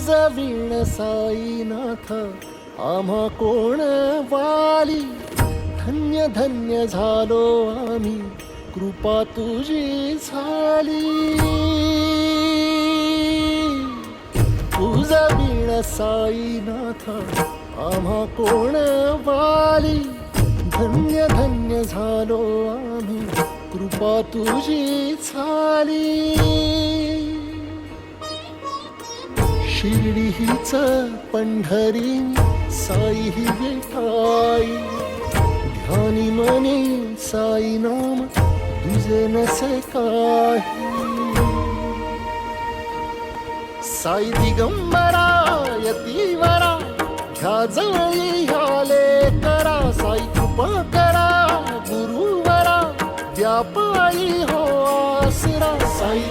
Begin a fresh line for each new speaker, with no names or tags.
तुझा वीण साईनाथ आम्हा कोण वाली? धन्य धन्य झालो आम्ही कृपा तुझी झाली. तुझा वीण साईनाथ आम्हा कोण वाली? धन्य धन्य झालो आम्ही कृपा तुझी झाली. शिर्डी हीच पंढरी साई ही विठाई ध्यानी मनी साई नाम तुझे नसे काही. साई दिगंबरा यतीवरा ह्या जवळी ह्याले करा साई कृपा करा गुरुवरा व्यापारी हो आसरा. साई